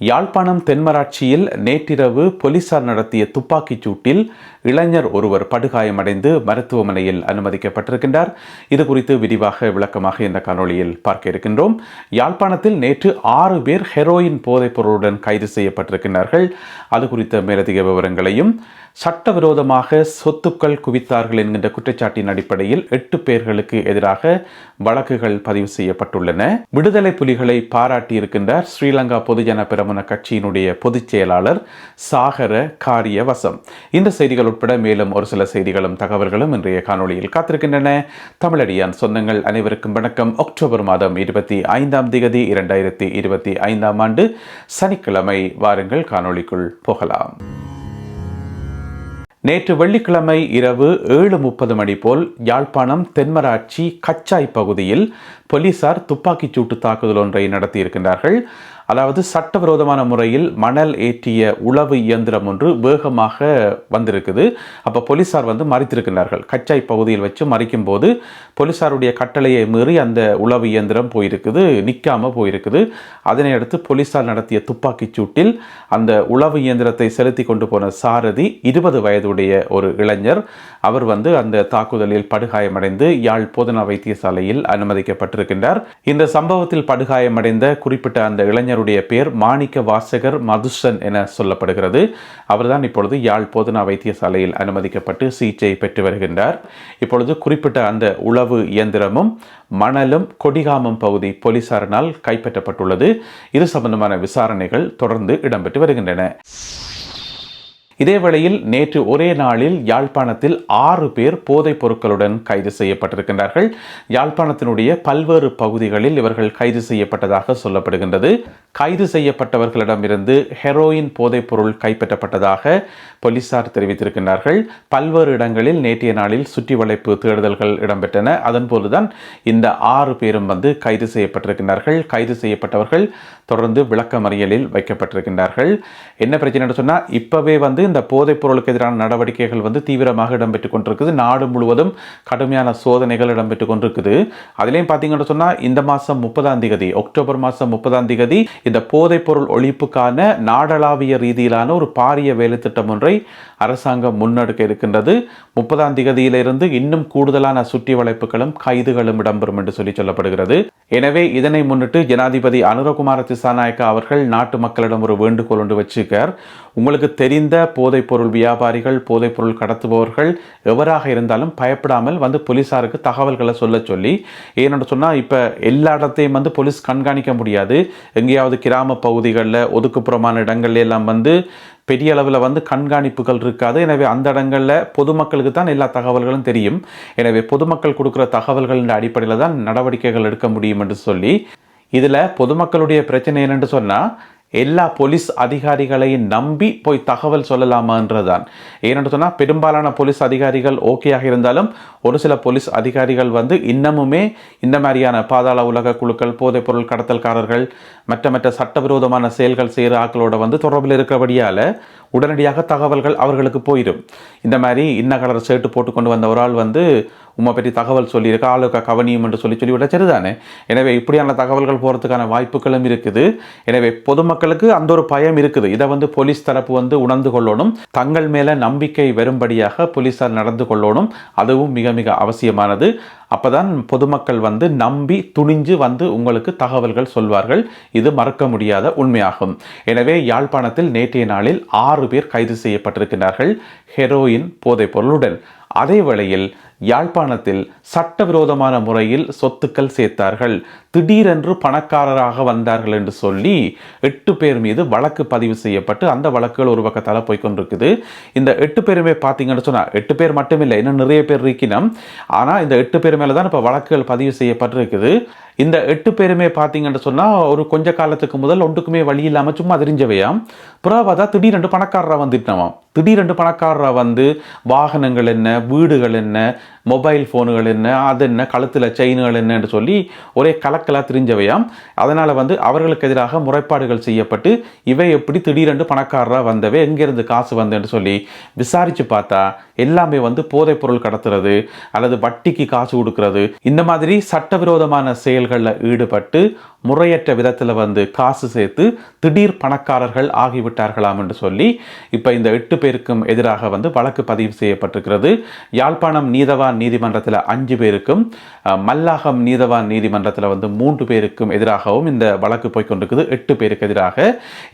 யாழ்ப்பாணம் தென்மராட்சியில் நேற்றிரவு போலீசார் நடத்திய துப்பாக்கிச் சூட்டில் இளைஞர் ஒருவர் படுகாயமடைந்து மருத்துவமனையில் அனுமதிக்கப்பட்டிருக்கின்றார். இது குறித்து விரிவாக விளக்கமாக இந்த காணொளியில் பார்க்க இருக்கின்றோம். யாழ்ப்பாணத்தில் நேற்று ஆறு பேர் ஹெரோயின் போதைப் பொருளுடன் கைது செய்யப்பட்டிருக்கிறார்கள் அது குறித்த மேலதிக விவரங்களையும் சட்டவிரோதமாக சொத்துக்கள் குவித்தார்கள் என்கின்ற குற்றச்சாட்டின் அடிப்படையில் எட்டு பேர்களுக்கு எதிராக வழக்குகள் பதிவு செய்யப்பட்டுள்ளன. விடுதலை புலிகளை பாராட்டியிருக்கின்றார் ஸ்ரீலங்கா பொதுஜன பிரமுன கட்சியினுடைய பொதுச் செயலாளர் சாகர காரியவசம். இந்த செய்திகள் உட்பட மேலும் ஒரு சில செய்திகளும் தகவல்களும் இன்றைய காணொளியில் காத்திருக்கின்றன. தமிழடியான் சொந்தங்கள் அனைவருக்கும் வணக்கம். அக்டோபர் மாதம் இருபத்தி ஐந்தாம் திகதி இரண்டாயிரத்தி இருபத்தி ஐந்தாம் ஆண்டு சனிக்கிழமை வாருங்கள் காணொளிக்குள். போகலாம். நேற்று வெள்ளிக்கிழமை இரவு ஏழு முப்பது மணி போல் யாழ்ப்பாணம் தென்மராட்சி கச்சாய் பகுதியில் போலீசார் துப்பாக்கிச் சூட்டு தாக்குதல் ஒன்றை நடத்தியிருக்கின்றார்கள். அதாவது சட்டவிரோதமான முறையில் மணல் ஏற்றிய உளவு இயந்திரம் ஒன்று வேகமாக வந்திருக்குது. அப்போ போலீசார் வந்து மறித்திருக்கிறார்கள். கச்சாய் பகுதியில் வச்சு மறிக்கும் போது போலீசாருடைய கட்டளையை மீறி அந்த உளவு இயந்திரம் போயிருக்குது நிற்காமல் போயிருக்குது. அதனை அடுத்து போலீசார் நடத்திய துப்பாக்கிச் சூட்டில் அந்த உளவு இயந்திரத்தை செலுத்தி கொண்டு போன சாரதி இருபது வயதுடைய ஒரு இளைஞர் அவர் வந்து அந்த தாக்குதலில் படுகாயமடைந்து யாழ் போதனா வைத்தியசாலையில் அனுமதிக்கப்பட்டிருக்கின்றார். இந்த சம்பவத்தில் படுகாயமடைந்த குறிப்பிட்ட அந்த இளைஞர் இளைஞருடைய பேர் மாணிக்க வாசகர் மதுசன் என சொல்லப்படுகிறது. அவர்தான் இப்பொழுது யாழ் போதனா வைத்தியசாலையில் அனுமதிக்கப்பட்டு சிகிச்சை பெற்று வருகின்றார். இப்பொழுது குறிப்பிட்ட அந்த உளவு இயந்திரமும் மணலும் கொடிகாமம் பகுதி போலீசாரினால் கைப்பற்றப்பட்டுள்ளது. இது சம்பந்தமான விசாரணைகள் தொடர்ந்து இடம்பெற்று வருகின்றன. இதேவேளையில் நேற்று ஒரே நாளில் யாழ்ப்பாணத்தில் ஆறு பேர் போதைப் பொருட்களுடன் கைது செய்யப்பட்டிருக்கின்றார்கள். யாழ்ப்பாணத்தினுடைய பல்வேறு பகுதிகளில் இவர்கள் கைது செய்யப்பட்டதாக சொல்லப்படுகின்றது. கைது செய்யப்பட்டவர்களிடமிருந்து ஹெரோயின் போதைப் பொருள் கைப்பற்றப்பட்டதாக போலீசார் தெரிவித்திருக்கின்றார்கள். பல்வேறு இடங்களில் நேற்றைய நாளில் சுற்றி வளைப்பு தேடுதல்கள் இடம்பெற்றன. அதன்போதுதான் இந்த ஆறு பேரும் வந்து கைது செய்யப்பட்டிருக்கின்றார்கள். கைது செய்யப்பட்டவர்கள் தொடர்ந்து விளக்கமறியலில் வைக்கப்பட்டிருக்கின்றார்கள். என்ன பிரச்சனை சொன்னால் இப்போவே வந்து இந்த போதைப் பொருளுக்கு எதிரான நடவடிக்கைகள் வந்து தீவிரமாக இடம்பெற்று கொண்டிருக்குது. நாடு முழுவதும் கடுமையான சோதனைகள் இடம்பெற்று கொண்டிருக்குது. அதுலேயும் பார்த்தீங்கன்னு சொன்னால் இந்த மாதம் முப்பதாம் தேதி அக்டோபர் மாதம் முப்பதாம் தேதி இந்த போதைப் பொருள் ஒழிப்புக்கான நாடளாவிய ரீதியிலான ஒரு பாரிய வேலை திட்டம் ஒன்றை அரசாங்கம் முன்னெடுக்க இருக்கின்றது. முப்பதாம் தேதியிலிருந்து இன்னும் கூடுதலான சுற்றி வளைப்புகளும் கைதுகளும் இடம்பெறும் என்று சொல்லி சொல்லப்படுகிறது. எனவே இதனை முன்னிட்டு ஜனாதிபதி அனுரகுமார திசாநாயக்கா அவர்கள் நாட்டு மக்களிடம் ஒரு வேண்டுகோள் ஒன்று வச்சிருக்கார். உங்களுக்கு தெரிந்த போதைப் பொருள் வியாபாரிகள் போதைப் பொருள் கடத்துபவர்கள் எவராக இருந்தாலும் பயப்படாமல் வந்து போலீஸாருக்கு தகவல்களை சொல்ல சொல்லி ஏன்னு சொன்னால் இப்போ எல்லா இடத்தையும் வந்து போலீஸ் கண்காணிக்க முடியாது. எங்கேயாவது கிராம பகுதிகளில் ஒதுக்குப்புறமான இடங்கள்ல எல்லாம் வந்து பெரிய அளவில் வந்து கண்காணிப்புகள் இருக்காது. எனவே அந்த இடங்களில் பொதுமக்களுக்கு தான் எல்லா தகவல்களும் தெரியும். எனவே பொதுமக்கள் கொடுக்குற தகவல்களின் அடிப்படையில் தான் நடவடிக்கைகள் எடுக்க முடியும் என்று சொல்லி இதில் பொதுமக்களுடைய பிரச்சனை என்னென்று சொன்னால் எல்லா போலீஸ் அதிகாரிகளையும் நம்பி போய் தகவல் சொல்லலாமான்றதான் ஏன்னு சொன்னால் பெரும்பாலான போலீஸ் அதிகாரிகள் ஓகேயாக இருந்தாலும் ஒரு சில போலீஸ் அதிகாரிகள் வந்து இன்னமுமே இந்த மாதிரியான பாதாள உலக குழுக்கள் போதைப்பொருள் கடத்தல்காரர்கள் மற்ற மற்ற சட்டவிரோதமான செயல்கள் செய்கிற ஆக்களோட வந்து தொடர்பில் இருக்கிறபடியால் உடனடியாக தகவல்கள் அவர்களுக்கு போயிடும். இந்த மாதிரி இன்ன கலர் ஷர்ட்டு போட்டுக்கொண்டு வந்த ஒரு ஆள் வந்து உம்மை பற்றி தகவல் சொல்லியிருக்க ஆளுக்க கவனியும் என்று சொல்லி சொல்லி விட சரிதானே எனவே இப்படியான தகவல்கள் போகிறதுக்கான வாய்ப்புகளும் இருக்குது. எனவே பொதுமக்களுக்கு அந்த ஒரு பயம் இருக்குது. இதை வந்து போலீஸ் தரப்பு வந்து உணர்ந்து கொள்ளணும். தங்கள் மேலே நம்பிக்கை வரும்படியாக போலீஸார் நடந்து கொள்ளணும். அதுவும் மிக மிக அவசியமானது. அப்போதான் பொதுமக்கள் வந்து நம்பி துணிஞ்சு வந்து உங்களுக்கு தகவல்கள் சொல்வார்கள். இது மறக்க முடியாத உண்மையாகும். எனவே யாழ்ப்பாணத்தில் நேற்றைய நாளில் ஆறு பேர் கைது செய்யப்பட்டிருக்கிறார்கள். ஹெரோயின் போதைப் பொருளுடன். அதே வேளையில் யாழ்ப்பாணத்தில் சட்டவிரோதமான முறையில் சொத்துக்கள் சேர்த்தார்கள். திடீரென்று பணக்காரராக வந்தார்கள் என்று சொல்லி எட்டு பேர் மீது வழக்கு பதிவு செய்யப்பட்டு அந்த வழக்குகள் ஒரு பக்கத்தால் போய்கொண்டிருக்குது இந்த எட்டு பேருமே பார்த்தீங்கன்னு சொன்னால் எட்டு பேர் மட்டும் இல்லை இன்னும் நிறைய பேர் இருக்கினம். ஆனால் இந்த எட்டு பேர் மேலே தான் இப்போ வழக்குகள் பதிவு செய்யப்பட்டிருக்குது. இந்த எட்டு பேருமே பார்த்தீங்கன்னு சொன்னால் ஒரு கொஞ்ச காலத்துக்கு முதல் ஒன்றுக்குமே வழி இல்லாமல் சும்மா தெரிஞ்சவையாம். புறாவதா திடீரெண்டு பணக்காரராக வந்துட்டாவாம் திடீரெண்டு பணக்காரராக வந்து வாகனங்கள் என்ன வீடுகள் என்ன மொபைல் ஃபோனுகள் என்ன அது என்ன கழுத்தில் செயின்கள் என்னன்னு சொல்லி ஒரே கலக்கலாக தெரிஞ்சவையாம். அதனால் வந்து அவர்களுக்கு எதிராக முறைப்பாடுகள் செய்யப்பட்டு இவை எப்படி திடீரென்று பணக்காரராக வந்தவை எங்கேருந்து காசு வந்தேன்னு சொல்லி விசாரித்து பார்த்தா எல்லாமே வந்து போதைப் பொருள் கடத்துறது அல்லது வட்டிக்கு காசு கொடுக்கறது. இந்த மாதிரி சட்டவிரோதமான செயல்களில் ஈடுபட்டு முறையற்ற விதத்தில் வந்து காசு சேர்த்து திடீர் பணக்காரர்கள் ஆகிவிட்டார்களாம் என்று சொல்லி இப்போ இந்த எட்டு பேருக்கும் எதிராக வந்து வழக்கு பதிவு செய்யப்பட்டிருக்கிறது. யாழ்ப்பாணம் நீதவான் நீதிமன்றத்தில் அஞ்சு பேருக்கும் மல்லாகம் நீதவான் நீதிமன்றத்தில் வந்து மூன்று பேருக்கும் எதிராகவும் இந்த வழக்கு போய்கொண்டிருக்குது எட்டு பேருக்கு எதிராக.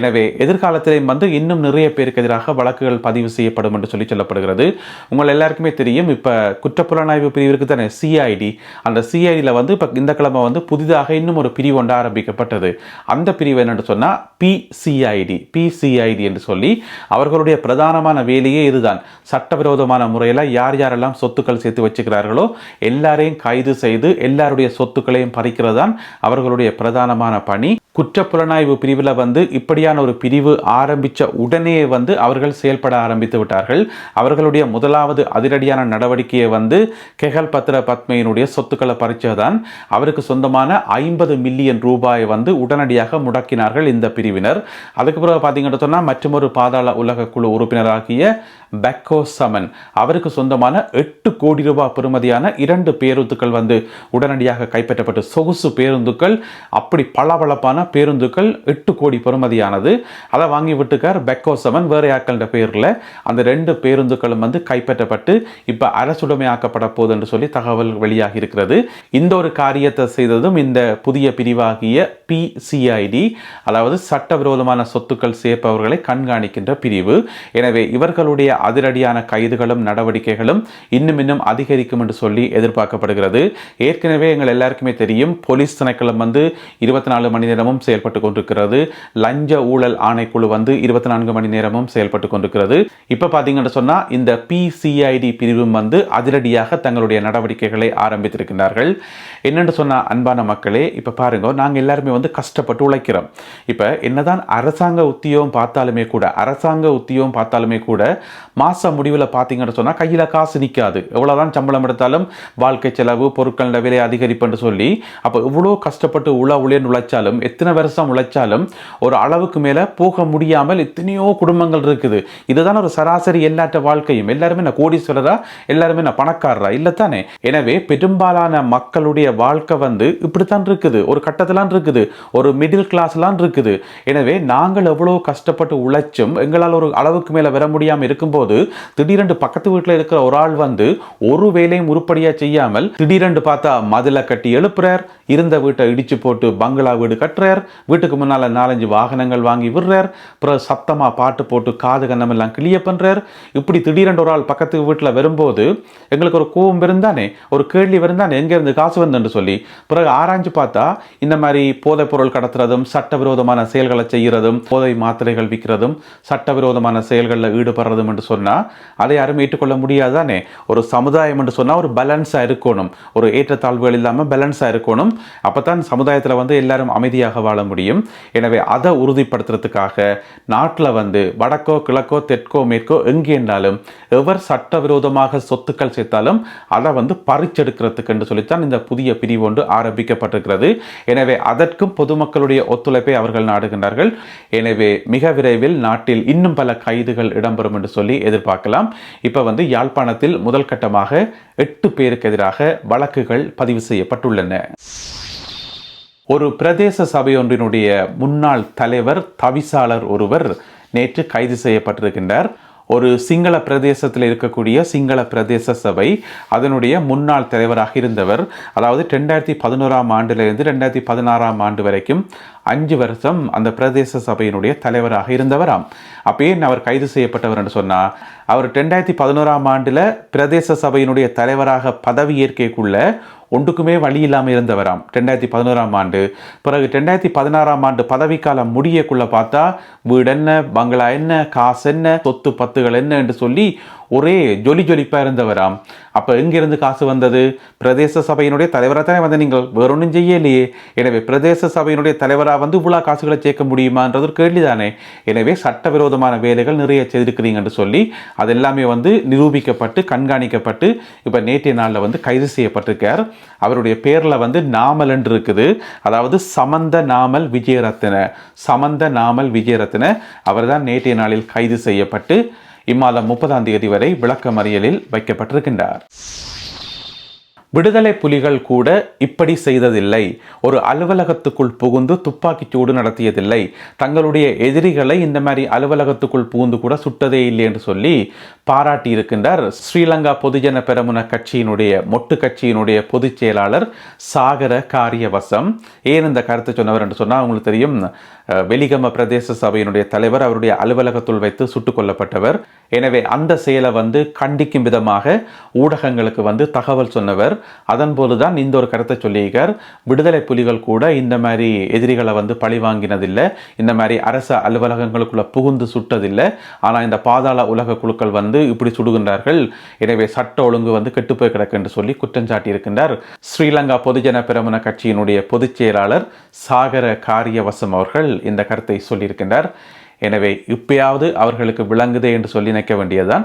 எனவே எதிர்காலத்திலேயும் வந்து இன்னும் நிறைய பேருக்கு எதிராக வழக்குகள் பதிவு செய்யப்படும் என்று சொல்லி சொல்லப்படுகிறது. உங்கள் எல்லாருக்குமே தெரியும் இப்போ குற்றப்புலனாய்வு பிரிவிற்கு தானே சிஐடி அந்த சிஐடியில் வந்து இப்போ இந்த கிழமை வந்து புதிதாக இன்னும் ஒரு பிரிவு ஒன்று ஆரம்பிக்கப்பட்டது. அந்த பிரிவு என்னென்று சொன்னால் பிசிஐடி பிசிஐடி என்று சொல்லி அவர்களுடைய பிரதானமான வேலையே இதுதான். சட்டவிரோதமான முறையில் யார் யாரெல்லாம் சொத்துக்கள் சேர்த்து வச்சுக்கிறார்களோ எல்லாரையும் கைது செய்து எல்லாருடைய சொத்துக்களையும் பறிக்கிறது தான் அவர்களுடைய பிரதானமான பணி. குற்றப்புலனாய்வு பிரிவில் வந்து இப்படியான ஒரு பிரிவு ஆரம்பித்த உடனே வந்து அவர்கள் செயல்பட ஆரம்பித்து விட்டார்கள். அவர்களுடைய முதலாவது அதிரடியான நடவடிக்கையை வந்து கெகல் பத்ர பத்மையினுடைய சொத்துக்களை பறிச்சதுதான். அவருக்கு சொந்தமான ஐம்பது மில்லியன் ரூபாய் வந்து உடனடியாக முடக்கினார்கள் இந்த பிரிவினர். அதுக்கு பிறகு பார்த்தீங்கன்னு சொன்னால் மற்றொரு பாதாள உலக குழு உறுப்பினராகிய பெக்கோ சமன் அவருக்கு சொந்தமான எட்டு கோடி ரூபாய் பெறுமதியான இரண்டு பேருந்துகள் வந்து உடனடியாக கைப்பற்றப்பட்டு சொகுசு பேருந்துகள் அப்படி பளபளப்பான பேருந்துகள் எட்டு கோடி பெறுமதியானது. அதை வாங்கி விட்டுக்கார் பெக்கோ சமன் வேற ஆக்கள்ன்ற பேரில். அந்த ரெண்டு பேருந்துகளும் வந்து கைப்பற்றப்பட்டு இப்போ அரசுடைமையாக்கப்பட போகுது என்று சொல்லி தகவல் வெளியாகி இருக்கிறது. இந்த ஒரு காரியத்தை செய்ததும் இந்த புதிய பிரிவாகிய பிசிஐடி அதாவது சட்டவிரோதமான சொத்துக்கள் சேர்ப்பவர்களை கண்காணிக்கின்ற பிரிவு. எனவே இவர்களுடைய அதிரடியான கைதுகளும் நடவடிக்கைகளும் இன்னும் இன்னும் அதிகரிக்கும் என்று சொல்லி எதிர்பார்க்கப்படுகிறது. ஏற்கனவே எங்கள் எல்லாருக்குமே தெரியும் போலீஸ் திணைக்களம் வந்து இருபத்தி நாலு மணி நேரமும் செயல்பட்டு கொண்டிருக்கிறது. லஞ்ச ஊழல் ஆணைக்குழு வந்து இருபத்தி நான்கு மணி நேரமும் செயல்பட்டு கொண்டிருக்கிறது. இப்போ பார்த்தீங்கன்னு சொன்னால் இந்த பிசிஐடி பிரிவும் வந்து அதிரடியாக தங்களுடைய நடவடிக்கைகளை ஆரம்பித்திருக்கிறார்கள். என்னென்னு சொன்னால் அன்பான மக்களே இப்போ பாருங்க நாங்கள் எல்லாருமே வந்து கஷ்டப்பட்டு உழைக்கிறோம். இப்போ என்னதான் அரசாங்க உத்தியோகம் பார்த்தாலுமே கூட அரசாங்க உத்தியோகம் பார்த்தாலுமே கூட மாச முடிவில் பார்த்தீங்கன்னு சொன்னால் கையில் காசு நிற்காது எவ்வளோதான் சம்பளம் எடுத்தாலும் வாழ்க்கை செலவு பொருட்களோட விலை அதிகரிப்புன்னு சொல்லி அப்போ இவ்வளோ கஷ்டப்பட்டு உழ உழைன்னு உழைச்சாலும் எத்தனை வருஷம் உழைச்சாலும் ஒரு அளவுக்கு மேலே போக முடியாமல் எத்தனையோ குடும்பங்கள் இருக்குது. இதுதான் ஒரு சராசரி எல்லாட்ட வாழ்க்கையும். எல்லாருமே நான் கோடீஸ்வரரா எல்லாருமே நான் பணக்காரரா? இல்லை தானே எனவே பெரும்பாலான மக்களுடைய வாழ்க்கை வந்து இப்படித்தான் இருக்குது. ஒரு கட்டத்திலாம் இருக்குது. ஒரு மிடில் கிளாஸ்லாம் இருக்குது. எனவே நாங்கள் எவ்வளோ கஷ்டப்பட்டு உழைச்சும் எங்களால் ஒரு அளவுக்கு மேலே வர முடியாமல் இருக்கும்போது திடீரென்று பக்கத்து வீட்டில் இருக்கிற ஒரு ஆள் வந்து ஒரு வேலையும் உருப்படியாக செய்யாமல் திடீரென்று பார்த்தா மதில கட்டி எழுப்புறார் இருந்த வீட்டை இடிச்சு போட்டு பங்களா வீடு கட்டுறார் வீட்டுக்கு முன்னால் நாலஞ்சு வாகனங்கள் வாங்கி விடுறார் பிறகு சத்தமாக பாட்டு போட்டு காது கண்ணமெல்லாம் கிளிய பண்ணுறார் இப்படி திடீரென்று ஒரு ஆள் பக்கத்து வீட்டில் வரும்போது எங்களுக்கு ஒரு கோவம் இருந்தானே ஒரு கேள்வி வருந்தானே எங்கேருந்து காசு வந்தேன்னு சொல்லி பிறகு ஆராய்ஞ்சு பார்த்தா இந்த மாதிரி போதைப் பொருள் கடத்துறதும் சட்டவிரோதமான செயல்களை செய்கிறதும் போதை மாத்திரைகள் விற்கிறதும் சட்டவிரோதமான செயல்களில் ஈடுபடுறதும் என்று சொன்னால் அதை யாரும் ஏற்றுக்கொள்ள முடியாதானே? ஒரு சமுதாயம் என்று சொன்னால் ஒரு பேலன்ஸாக இருக்கணும். ஒரு ஏற்றத்தாழ்வுகள் இல்லாமல் பேலன்ஸாக இருக்கணும். அப்போ தான் சமுதாயத்தில் வந்து எல்லாரும் அமைதியாக வாழ முடியும். எனவே அதை உறுதிப்படுத்துறதுக்காக நாட்டில் வந்து வடக்கோ கிழக்கோ தெற்கோ மேற்கோ எங்கே என்றாலும் எவர் சட்டவிரோதமாக சொத்துக்கள் சேர்த்தாலும் அதை வந்து பறிச்செடுக்கிறதுக்கு என்று சொல்லித்தான் இந்த புதிய பிரிவு ஒன்று ஆரம்பிக்கப்பட்டிருக்கிறது. எனவே அதற்கும் பொதுமக்களுடைய ஒத்துழைப்பை அவர்கள் நாடுகின்றார்கள். எனவே மிக விரைவில் நாட்டில் இன்னும் பல கைதுகள் இடம்பெறும் என்று சொல்லி எதிர்பார்க்கலாம். இப்போ வந்து யாழ்ப்பாணத்தில் முதல் கட்டமாக எட்டு பேருக்கு எதிராக வழக்குகள் பதிவு செய்யப்பட்டுள்ளன. ஒரு பிரதேச சபையொன்றினுடைய முன்னாள் தலைவர் தவிசாளர் ஒருவர் நேற்று கைது செய்யப்பட்டிருக்கின்றார். ஒரு சிங்கள பிரதேசத்தில் இருக்கக்கூடிய சிங்கள பிரதேச சபை அதனுடைய முன்னாள் தலைவராக இருந்தவர். அதாவது ரெண்டாயிரத்தி பதினோராம் ஆண்டிலிருந்து ரெண்டாயிரத்தி பதினாறாம் ஆண்டு வரைக்கும் அஞ்சு வருஷம் அந்த பிரதேச சபையினுடைய தலைவராக இருந்தவராம். அப்பயே அவர் கைது செய்யப்பட்டவர் என்று சொன்னால் அவர் ரெண்டாயிரத்தி பதினோராம் ஆண்டில் பிரதேச சபையினுடைய தலைவராக பதவியேற்கக்குள்ள ஒன்றுக்குமே வழி இல்லாமல் இருந்தவராம். ரெண்டாயிரத்தி பதினோராம் ஆண்டு. பிறகு ரெண்டாயிரத்தி பதினாறாம் ஆண்டு பதவிக்காலம் முடியக்குள்ள பார்த்தா வீடு என்ன பங்களா என்ன காசு என்ன சொத்து பத்துகள் என்ன என்று சொல்லி ஒரே ஜொலி ஜொலிப்பாக இருந்தவராம். அப்போ எங்கிருந்து காசு வந்தது? பிரதேச சபையினுடைய தலைவராக தானே வந்து நீங்கள்? வேறொன்றும் செய்யலையே. எனவே பிரதேச சபையினுடைய தலைவராக வந்து இவ்வளோ காசுகளை சேர்க்க முடியுமான்றது ஒரு கேள்விதானே. எனவே சட்டவிரோதமான வேலைகள் நிறைய செய்திருக்கிறீங்கன்னு சொல்லி அது எல்லாமே வந்து நிரூபிக்கப்பட்டு கண்காணிக்கப்பட்டு இப்போ நேற்றைய நாளில் வந்து கைது செய்யப்பட்டிருக்கார். அவருடைய பேரில் வந்து நாமல் என்று இருக்குது. அதாவது சமந்த நாமல் விஜயரத்ன. சமந்த நாமல் விஜயரத்ன. அவர் தான் நேற்றைய நாளில் கைது செய்யப்பட்டு இம்மாதம் முப்பதாம் தேதி வரை விளக்கமறியலில் வைக்கப்பட்டிருக்கின்றார். விடுதலை புலிகள் கூட இப்படி செய்ததில்லை. ஒரு அலுவலகத்துக்குள் புகுந்து துப்பாக்கிச் சூடு நடத்தியதில்லை. தங்களுடைய எதிரிகளை இந்த மாதிரி அலுவலகத்துக்குள் புகுந்து கூட சுட்டதே இல்லை என்று சொல்லி பாராட்டி இருக்கின்றார். ஸ்ரீலங்கா பொதுஜன பெரமுன கட்சியினுடைய மொட்டு கட்சியினுடைய பொதுச் செயலாளர் சாகர காரியவசம். ஏன் இந்த கருத்தை சொன்னவர் என்று சொன்னால் உங்களுக்கு தெரியும். அஹ், வெலிகம பிரதேச சபையினுடைய தலைவர் அவருடைய அலுவலகத்துள் வைத்து சுட்டுக் கொல்லப்பட்டவர். எனவே அந்த செயலை வந்து கண்டிக்கும் விதமாக ஊடகங்களுக்கு வந்து தகவல் சொன்னவர். அதன்போது தான் இந்த ஒரு கருத்தை சொல்லியிருக்கார். விடுதலை புலிகள் கூட இந்த மாதிரி எதிரிகளை வந்து பழி வாங்கினதில்லை. இந்த மாதிரி அரச அலுவலகங்களுக்குள்ள புகுந்து சுட்டதில்லை. ஆனால் இந்த பாதாள உலக குழுக்கள் வந்து இப்படி சுடுகின்றார்கள். எனவே சட்ட ஒழுங்கு வந்து கெட்டுப்போய் கிடக்கு என்று சொல்லி குற்றம் சாட்டியிருக்கின்றார். ஸ்ரீலங்கா பொதுஜன பெரமுன கட்சியினுடைய பொதுச் செயலாளர் சாகர காரியவசம் அவர்கள் இந்த கருத்தை சொல்லியிருக்கின்றார். எனவே இப்பயாவது அவர்களுக்கு விளங்குதே என்று சொல்லி நினைக்க வேண்டியதுதான்.